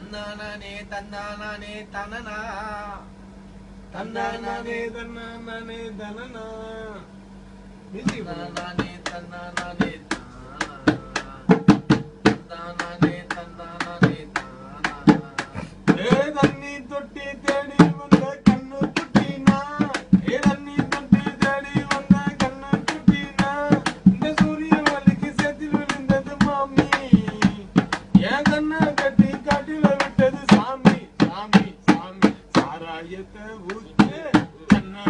தன்னானே தன்னானே தனனா. தன்னானே தன்னானே தனனா. மியூசிக் தன்னானே भूत चन्ना